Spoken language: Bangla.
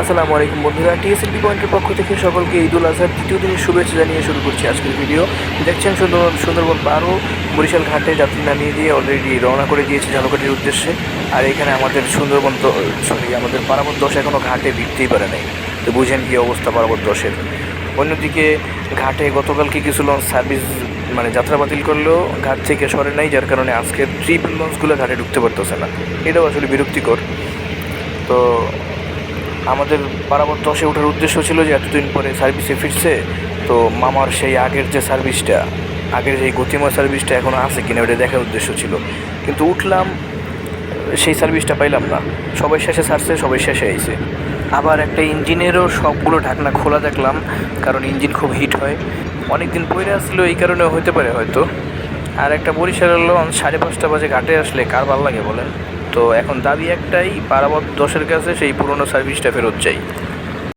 আসসালামু আলাইকুম বন্ধুরা টিএসএলপি পয়েন্টের পক্ষ থেকে সকলকে ঈদুল আজহার দ্বিতীয় দিনের শুভেচ্ছা জানিয়ে শুরু করছি আজকের ভিডিও। দেখছেন সুন্দরবন সুন্দরবন পারও বরিশাল ঘাটে যাত্রী নামিয়ে দিয়ে অলরেডি রওনা করে দিয়েছে ঝালকাঠির উদ্দেশ্যে। আর এখানে আমাদের সুন্দরবন সরি আমাদের পারাবত দশ এখনও ঘাটে ভিড়তেই পারে নাই। তো বুঝেন কী অবস্থা পারাবত দশের। অন্যদিকে ঘাটে গতকালকে কিছু লঞ্চ সার্ভিস মানে যাত্রা বাতিল করলেও ঘাট থেকে সরে নাই, যার কারণে আজকের ট্রিপল লঞ্চগুলো ঘাটে ঢুকতে পারতেছে না। এটাও আসলে বিরক্তিকর। তো আমাদের পারাবত দশে ওঠার উদ্দেশ্য ছিল যে এতদিন পরে সার্ভিসে ফিরছে। তো মামার সেই আগের যে সার্ভিসটা, আগের সেই গতিময় সার্ভিসটা এখনও আছে কিনা ওটা দেখার উদ্দেশ্য ছিল। কিন্তু উঠলাম, সেই সার্ভিসটা পাইলাম না। সবাই শেষে ছাড়ছে, সবাই শেষে আইছে। আবার একটা ইঞ্জিনেরও সবগুলো ঢাকনা খোলা দেখলাম, কারণ ইঞ্জিন খুব হিট হয়। অনেক দিন পরে আসলেও এই কারণে হতে পারে হয়তো। আর একটা বরিশালের লঞ্চ সাড়ে পাঁচটা বাজে ঘাটে আসলে কার ভালো লাগে বলেন? তো এখন দাবি একটাই পারাবত দশের কাছে সেই পুরনো সার্ভিসটা ফেরত চাই।